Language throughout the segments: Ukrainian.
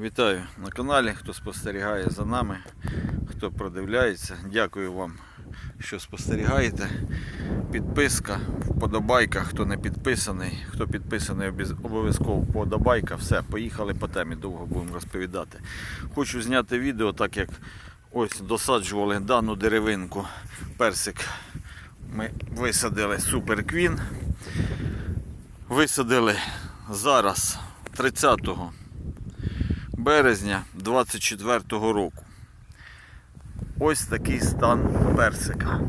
Вітаю на каналі, хто спостерігає за нами, хто продивляється. Дякую вам, що спостерігаєте. Підписка, вподобайка, хто не підписаний, хто підписаний, обов'язково вподобайка. Все, поїхали по темі, довго будемо розповідати. Хочу зняти відео, так як ось досаджували дану деревинку. Персик ми висадили Супер Квін. Висадили зараз 30 березня 24 року. Ось такий стан персика.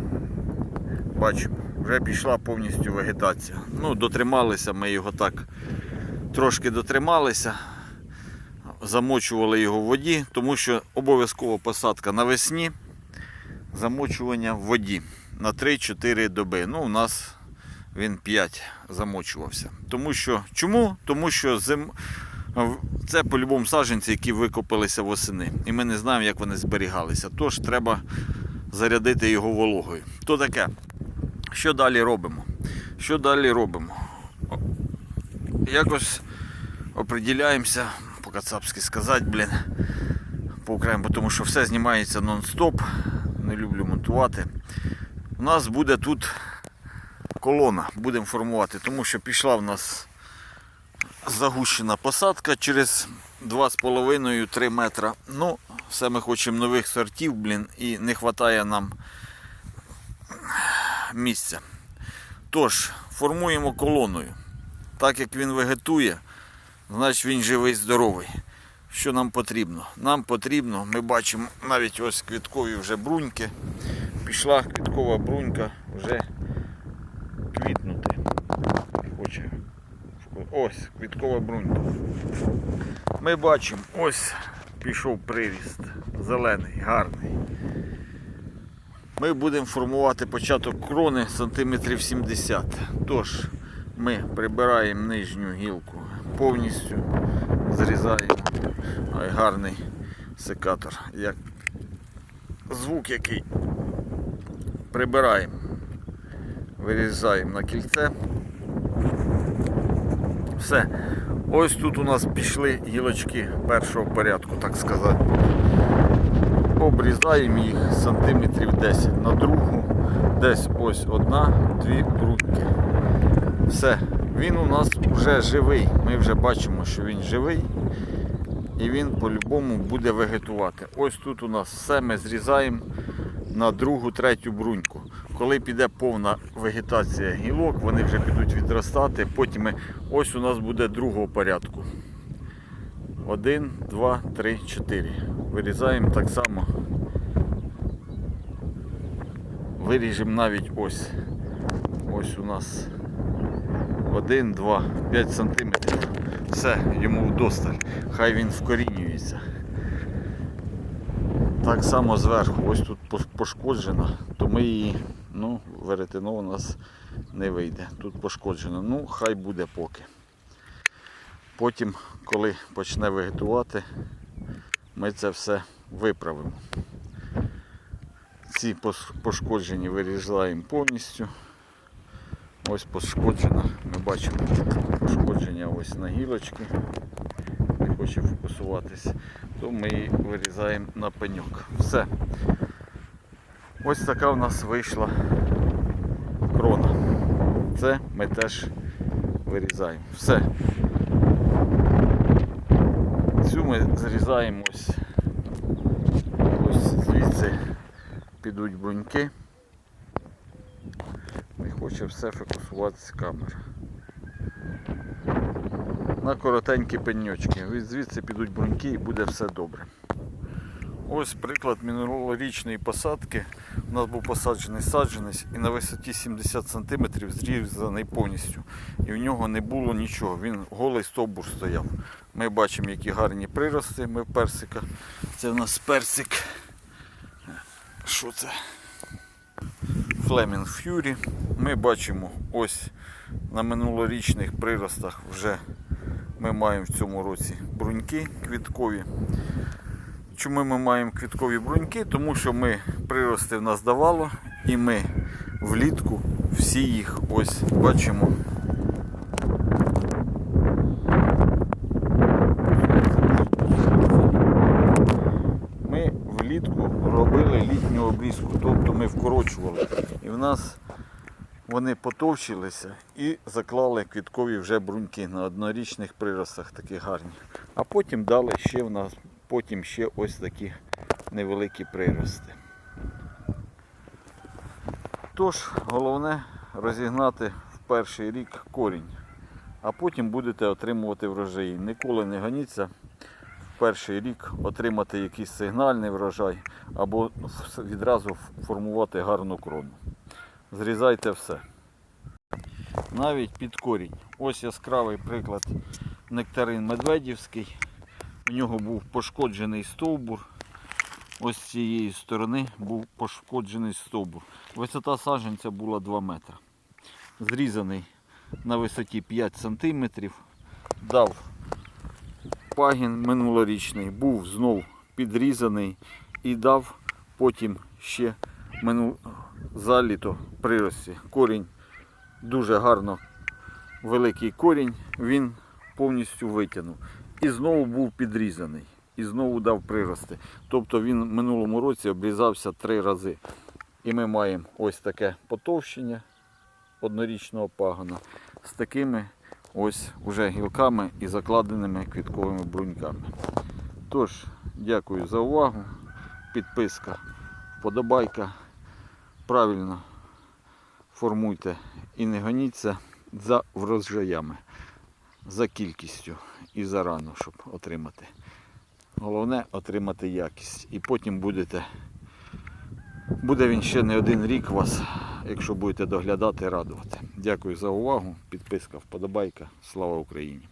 Бачимо, вже пішла повністю вегетація. Ну, дотрималися ми його так, трошки дотрималися, замочували його в воді, тому що обов'язково посадка навесні, замочування в воді на 3-4 доби. Ну, у нас він 5 замочувався. Тому що, чому? Тому що зим... це по-любому саджанці, які викопалися восени. І ми не знаємо, як вони зберігалися. Тож треба зарядити його вологою. То таке. Що далі робимо? Що далі робимо? Якось оприділяємося, по-кацапськи сказати, блін, по окремо, тому що все знімається нон-стоп. Не люблю монтувати. У нас буде тут колона, будемо формувати, тому що пішла в нас загущена посадка через 2,5-3 метра. Ну, все ми хочемо нових сортів, блін, і не вистачає нам місця. Тож, формуємо колоною. Так як він вегетує, значить він живий, здоровий. Що нам потрібно? Нам потрібно, ми бачимо навіть ось квіткові вже бруньки. Пішла квіткова брунька вже квітнути. Хоче. Ось квіткова брунька. Ми бачимо, ось пішов приріст. Зелений, гарний. Ми будемо формувати початок крони сантиметрів 70. Тож ми прибираємо нижню гілку повністю, зрізаємо. Ай, гарний секатор. Як звук який прибираємо, вирізаємо на кільце. Все. Ось тут у нас пішли гілочки першого порядку, так сказати. Обрізаємо їх сантиметрів 10 на другу, десь ось одна-дві бруньки. Все, він у нас вже живий. Ми вже бачимо, що він живий і він по-любому буде вегетувати. Ось тут у нас все ми зрізаємо на другу, третю бруньку. Коли піде повна вегетація гілок, вони вже підуть відростати. Потім ми, ось у нас буде другого порядку. Один, два, три, чотири. Вирізаємо так само. Виріжемо навіть ось. Ось у нас один, два, 5 сантиметрів. Все, йому вдосталь. Хай він вкорінюється. Так само зверху, ось тут пош- пошкоджена, то ми її, ну, веретено у нас не вийде. Тут пошкоджено. Ну, хай буде поки. Потім, коли почне вегетувати, ми це все виправимо. Ці пошкоджені вирізаємо повністю. Ось пошкоджена. Ми бачимо пошкодження ось на гілочки. Не хоче фокусуватись, то ми її вирізаємо на пеньок. Все. Ось така в нас вийшла крона. Це ми теж вирізаємо. Все. Цю ми зрізаємо ось. Ось звідси підуть бруньки. Не хоче все фокусуватися камера. На коротенькі пеньочки. Звідси підуть бруньки і буде все добре. Ось приклад минулорічної посадки. У нас був посаджений саджанець і на висоті 70 см зрізаний повністю. І в нього не було нічого. Він голий стовбур стояв. Ми бачимо, які гарні прирости ми в персика. Це в нас персик. Що це? Flaming Fury. Ми бачимо ось на минулорічних приростах вже ми маємо в цьому році бруньки квіткові. Чому ми маємо квіткові бруньки? Тому що ми прирости в нас давало і ми влітку всі їх ось бачимо. Ми влітку робили літню обрізку, тобто ми вкорочували. І в нас вони потовщилися і заклали квіткові вже бруньки на однорічних приростах такі гарні. А потім дали ще в нас потім ще ось такі невеликі прирости. Тож, головне розігнати в перший рік корінь, а потім будете отримувати врожаї. Ніколи не ганіться в перший рік отримати якийсь сигнальний врожай або відразу формувати гарну крону. Зрізайте все. Навіть під корінь. Ось яскравий приклад нектарин медведівський. Нього був пошкоджений стовбур. Ось з цієї сторони був пошкоджений стовбур. Висота саджанця була 2 метри. Зрізаний на висоті 5 см. Дав пагін минулорічний, був знов підрізаний і дав потім ще минул... за літо прирості. Корінь дуже гарно великий корінь, він повністю витягнув. І знову був підрізаний. І знову дав прирости. Тобто він в минулому році обрізався три рази. І ми маємо ось таке потовщення однорічного пагона з такими ось уже гілками і закладеними квітковими бруньками. Тож, дякую за увагу. Підписка, вподобайка. Правильно формуйте і не гоніться за врожаями, за кількістю і зарано, щоб отримати. Головне отримати якість. І потім будете. Буде він ще не один рік вас, якщо будете доглядати, радувати. Дякую за увагу. Підписка, вподобайка. Слава Україні!